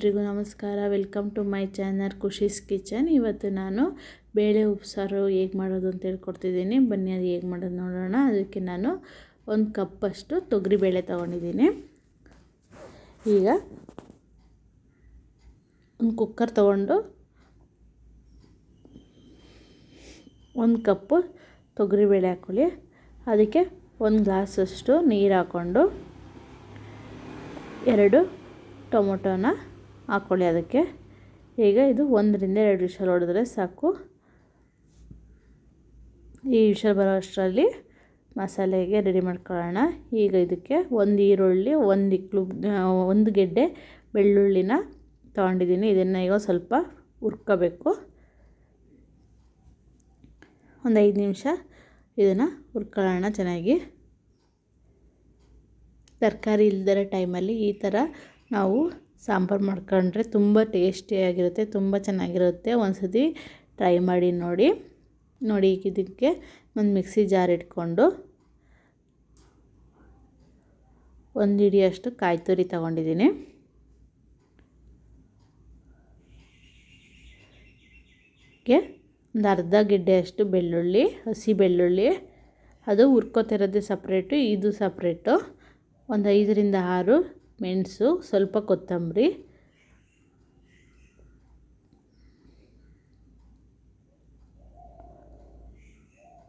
ಎಲ್ರಿಗೂ ನಮಸ್ಕಾರ. Welcome to my channel Khushi's kitchen ಇವತ್ತು ನಾನು ಬೇಳೆ ಉಪ್ಸಾರು ಹೇಗೆ ಮಾಡೋದು ಅಂತ ಹೇಳ್ಕೊಡ್ತಿದ್ದೀನಿ. ಬನ್ನಿ, ಅದು ಹೇಗೆ ಮಾಡೋದು ನೋಡೋಣ. ಅದಕ್ಕೆ ನಾನು ಒಂದು ಕಪ್ಪಷ್ಟು ತೊಗರಿಬೇಳೆ ತೊಗೊಂಡಿದ್ದೀನಿ. ಈಗ ಒಂದು ಕುಕ್ಕರ್ ತೊಗೊಂಡು ಒಂದು ಕಪ್ಪು ತೊಗರಿಬೇಳೆ ಹಾಕ್ಕೊಳ್ಳಿ ಅದಕ್ಕೆ ಒಂದು ಗ್ಲಾಸಷ್ಟು ನೀರು ಹಾಕ್ಕೊಂಡು ಎರಡು ಟೊಮೊಟೊನ ಹಾಕ್ಕೊಳ್ಳಿ ಅದಕ್ಕೆ. ಈಗ ಇದು ಒಂದರಿಂದ ಎರಡು ವಿಷಲ್ ಹೊಡೆದ್ರೆ ಸಾಕು. ಈ ವಿಷಲ್ ಬರೋ ಅಷ್ಟರಲ್ಲಿ ಮಸಾಲೆಗೆ ರೆಡಿ ಮಾಡ್ಕೊಳ್ಳೋಣ. ಈಗ ಇದಕ್ಕೆ ಒಂದು ಈರುಳ್ಳಿ, ಒಂದು ಇಕ್ಳು ಒಂದು ಗೆಡ್ಡೆ ಬೆಳ್ಳುಳ್ಳಿನ ತೊಗೊಂಡಿದ್ದೀನಿ. ಇದನ್ನು ಈಗ ಸ್ವಲ್ಪ ಹುರ್ಕೋಬೇಕು. ಒಂದು ಐದು ನಿಮಿಷ ಇದನ್ನು ಹುರ್ಕೊಳ್ಳೋಣ ಚೆನ್ನಾಗಿ. ತರಕಾರಿ ಇಲ್ದಿರೋ ಟೈಮಲ್ಲಿ ಈ ಥರ ನಾವು ಸಾಂಬಾರು ಮಾಡ್ಕೊಂಡ್ರೆ ತುಂಬ ಟೇಸ್ಟಿಯಾಗಿರುತ್ತೆ, ತುಂಬ ಚೆನ್ನಾಗಿರುತ್ತೆ. ಒಂದು ಸತಿ ಟ್ರೈ ಮಾಡಿ ನೋಡಿ. ನೋಡಿ ಇದಕ್ಕೆ ಒಂದು ಮಿಕ್ಸಿ ಜಾರ್ ಇಟ್ಕೊಂಡು ಒಂದು ಹಿಡಿಯಷ್ಟು ಕಾಯಿ ತುರಿ ತೊಗೊಂಡಿದ್ದೀನಿ. ಒಂದು ಅರ್ಧ ಗಿಡ್ಡೆಯಷ್ಟು ಬೆಳ್ಳುಳ್ಳಿ, ಹಸಿ ಬೆಳ್ಳುಳ್ಳಿ, ಅದು ಹುರ್ಕೋತಿರೋದೇ ಸಪ್ರೇಟು ಇದು ಸಪ್ರೇಟು ಒಂದು ಐದರಿಂದ ಆರು ಮೆಣಸು, ಸ್ವಲ್ಪ ಕೊತ್ತಂಬರಿ.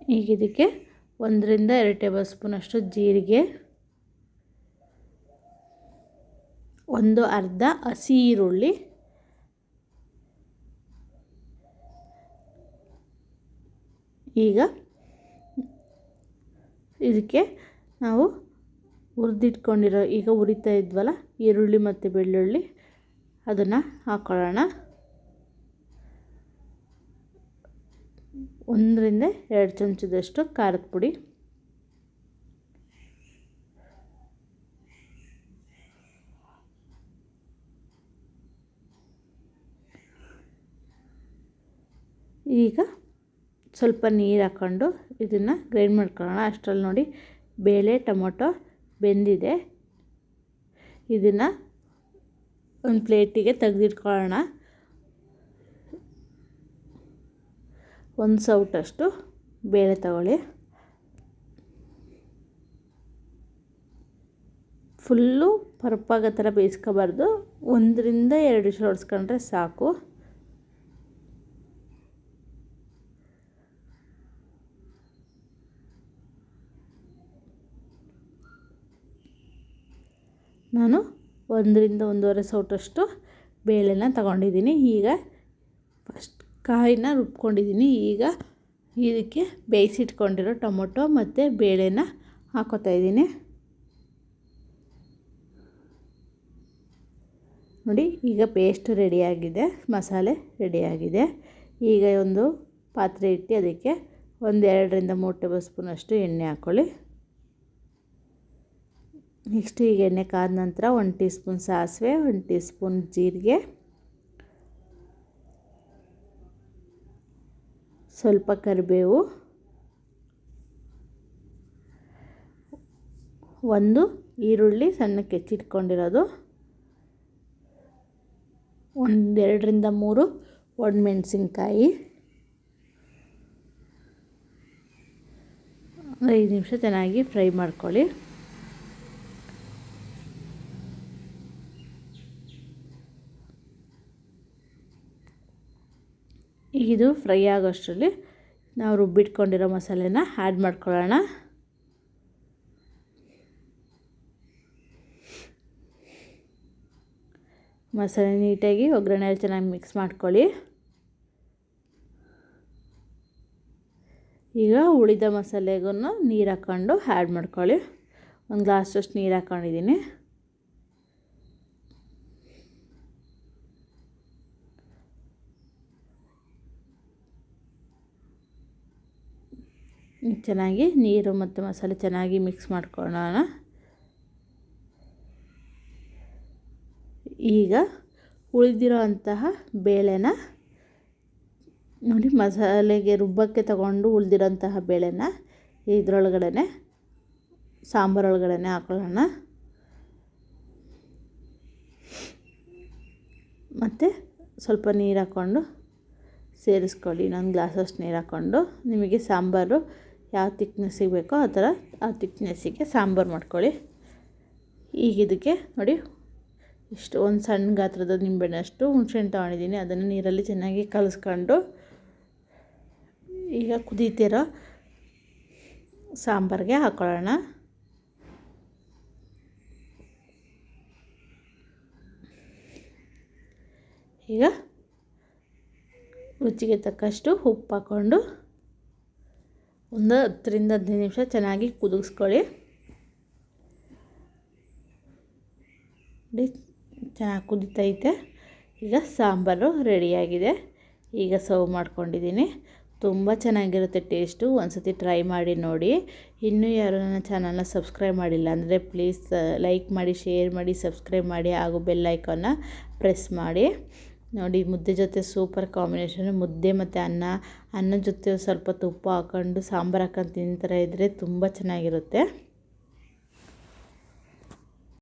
ಈಗ ಇದಕ್ಕೆ ಒಂದರಿಂದ ಎರಡು ಟೇಬಲ್ ಸ್ಪೂನಷ್ಟು ಜೀರಿಗೆ. ಒಂದು ಅರ್ಧ ಹಸಿ ಈರುಳ್ಳಿ. ಈಗ ಇದಕ್ಕೆ ನಾವು ಹುರಿದಿಟ್ಕೊಂಡಿರೋ ಈಗ ಉರಿತಾ ಇದ್ವಲ್ಲ, ಈರುಳ್ಳಿ ಮತ್ತು ಬೆಳ್ಳುಳ್ಳಿ, ಅದನ್ನು ಹಾಕ್ಕೊಳ್ಳೋಣ ಒಂದರಿಂದ ಎರಡು ಚಮಚದಷ್ಟು ಖಾರದ ಪುಡಿ. ಈಗ ಸ್ವಲ್ಪ ನೀರು ಹಾಕ್ಕೊಂಡು ಇದನ್ನು ಗ್ರೈಂಡ್ ಮಾಡ್ಕೊಳ್ಳೋಣ. ಅಷ್ಟರಲ್ಲಿ ನೋಡಿ, ಬೇಳೆ, ಟೊಮೊಟೊ ಬೆಂದಿದೆ. ಇದನ್ನು ಒಂದು ಪ್ಲೇಟಿಗೆ ತೆಗೆದಿಟ್ಕೊಳ್ಳೋಣ. ಒಂದು ಸೌಟಷ್ಟು ಬೇಳೆ ತಗೊಳ್ಳಿ. ಫುಲ್ಲು ಪರ್ಪಾಗೋ ಥರ ಬೇಯಿಸ್ಕೋಬಾರ್ದು. ಒಂದರಿಂದ ಎರಡು ಹೊಡ್ಸ್ಕೊಂಡ್ರೆ ಸಾಕು. ನಾನು ಒಂದರಿಂದ ಒಂದೂವರೆ ಸೌಟಷ್ಟು ಬೇಳೆನ ತಗೊಂಡಿದ್ದೀನಿ. ಈಗ ಫಸ್ಟ್ ಕಾಯಿನ ರುಬ್ಕೊಂಡಿದ್ದೀನಿ. ಈಗ ಇದಕ್ಕೆ ಬೇಯಿಸಿಟ್ಕೊಂಡಿರೋ ಟೊಮೊಟೊ ಮತ್ತು ಬೇಳೆನ ಹಾಕೋತಾ ಇದ್ದೀನಿ. ನೋಡಿ, ಈಗ ಪೇಸ್ಟ್ ರೆಡಿಯಾಗಿದೆ ಮಸಾಲೆ ರೆಡಿಯಾಗಿದೆ ಈಗ ಒಂದು ಪಾತ್ರೆ ಇಟ್ಟು ಅದಕ್ಕೆ ಒಂದು ಎರಡರಿಂದ ಮೂರು ಟೇಬಲ್ ಸ್ಪೂನಷ್ಟು ಎಣ್ಣೆ ಹಾಕ್ಕೊಳ್ಳಿ ನೆಕ್ಸ್ಟ್ ಈಗ ಎಣ್ಣೆ ಕಾದ ನಂತರ ಒಂದು ಟೀ ಸ್ಪೂನ್ ಸಾಸಿವೆ, ಒಂದು ಟೀ ಸ್ಪೂನ್ ಜೀರಿಗೆ. ಸ್ವಲ್ಪ ಕರಿಬೇವು. ಒಂದು ಈರುಳ್ಳಿ ಸಣ್ಣಕ್ಕೆ ಹೆಚ್ಚಿಟ್ಕೊಂಡಿರೋದು. ಒಂದೆರಡರಿಂದ ಮೂರು ಒಣಮೆಣಸಿನ್ಕಾಯಿ. ಐದು ನಿಮಿಷ ಚೆನ್ನಾಗಿ ಫ್ರೈ ಮಾಡ್ಕೊಳ್ಳಿ. ಇದು ಫ್ರೈ ಆಗೋಷ್ಟರಲ್ಲಿ ನಾವು ರುಬ್ಬಿಟ್ಕೊಂಡಿರೋ ಮಸಾಲೆನ ಆ್ಯಡ್ ಮಾಡ್ಕೊಳ್ಳೋಣ. ಮಸಾಲೆ ನೀಟಾಗಿ ಒಗ್ಗರಣೆಯಲ್ಲಿ ಚೆನ್ನಾಗಿ ಮಿಕ್ಸ್ ಮಾಡ್ಕೊಳ್ಳಿ. ಈಗ ಉಳಿದ ಮಸಾಲೆಗೂ ನೀರು ಹಾಕ್ಕೊಂಡು ಆ್ಯಡ್ ಮಾಡ್ಕೊಳ್ಳಿ. ಒಂದು ಗ್ಲಾಸಷ್ಟು ನೀರು ಹಾಕ್ಕೊಂಡಿದ್ದೀನಿ ಚೆನ್ನಾಗಿ ನೀರು ಮತ್ತು ಮಸಾಲೆ ಚೆನ್ನಾಗಿ ಮಿಕ್ಸ್ ಮಾಡ್ಕೊಳ್ಳೋಣ. ಈಗ ಉಳಿದಿರೋ ಅಂತಹ ಬೇಳೆನ ನೋಡಿ ಮಸಾಲೆಗೆ ರುಬ್ಬಕ್ಕೆ ತಗೊಂಡು ಉಳಿದಿರೋಂತಹ ಬೇಳೆನ ಇದರೊಳಗಡೆ ಸಾಂಬಾರೊಳಗಡೆ ಹಾಕೊಳ್ಳೋಣ. ಮತ್ತು ಸ್ವಲ್ಪ ನೀರು ಹಾಕ್ಕೊಂಡು ಸೇರಿಸ್ಕೊಳ್ಳಿ. ಇನ್ನೊಂದು ಗ್ಲಾಸಷ್ಟು ನೀರು ಹಾಕ್ಕೊಂಡು ನಿಮಗೆ ಸಾಂಬಾರು ಯಾವ ತಿಕ್ನೆಸ್ಸಿಗೆ ಬೇಕೋ ಆ ಥರ ಆ ತಿಕ್ನೆಸ್ಸಿಗೆ ಸಾಂಬಾರು ಮಾಡ್ಕೊಳ್ಳಿ. ಈಗ ಇದಕ್ಕೆ ನೋಡಿ, ಇಷ್ಟು ಒಂದು ಸಣ್ಣ ಗಾತ್ರದ ನಿಂಬೆಹಣ್ಣಷ್ಟು ಹುಣ್ಸೆಹಣ್ಣು ತೊಗೊಂಡಿದ್ದೀನಿ. ಅದನ್ನು ನೀರಲ್ಲಿ ಚೆನ್ನಾಗಿ ಕಲಸ್ಕೊಂಡು ಈಗ ಕುದೀತಿರೋ ಸಾಂಬಾರಿಗೆ ಹಾಕ್ಕೊಳ್ಳೋಣ ಈಗ ರುಚಿಗೆ ತಕ್ಕಷ್ಟು ಉಪ್ಪು ಹಾಕ್ಕೊಂಡು ಒಂದು ಹತ್ತರಿಂದ ಹದಿನೈದು ನಿಮಿಷ ಚೆನ್ನಾಗಿ ಕುದಿಸ್ಕೊಳ್ಳಿ. ಚೆನ್ನಾಗಿ ಕುದಿತೈತೆ. ಈಗ ಸಾಂಬಾರು ರೆಡಿಯಾಗಿದೆ. ಈಗ ಸರ್ವ್ ಮಾಡ್ಕೊಂಡಿದ್ದೀನಿ. ತುಂಬ ಚೆನ್ನಾಗಿರುತ್ತೆ ಟೇಸ್ಟು. ಒಂದು ಸತಿ ಟ್ರೈ ಮಾಡಿ ನೋಡಿ. ಇನ್ನೂ ಯಾರು ನನ್ನ ಚಾನಲ್ನ ಸಬ್ಸ್ಕ್ರೈಬ್ ಮಾಡಿಲ್ಲ ಅಂದರೆ ಪ್ಲೀಸ್ ಲೈಕ್ ಮಾಡಿ, ಶೇರ್ ಮಾಡಿ, ಸಬ್ಸ್ಕ್ರೈಬ್ ಮಾಡಿ ಹಾಗೂ ಬೆಲ್ ಐಕಾನ್ನ ಪ್ರೆಸ್ ಮಾಡಿ. ನೋಡಿ, ಮುದ್ದೆ ಜೊತೆ ಸೂಪರ್ ಕಾಂಬಿನೇಷನು. ಮುದ್ದೆ ಮತ್ತು ಅನ್ನ. ಅನ್ನದ ಜೊತೆ ಸ್ವಲ್ಪ ತುಪ್ಪ ಹಾಕ್ಕೊಂಡು ಸಾಂಬಾರು ಹಾಕೊಂಡು ತಿಂತಾರೆ ಇದ್ದರೆ ತುಂಬ ಚೆನ್ನಾಗಿರುತ್ತೆ.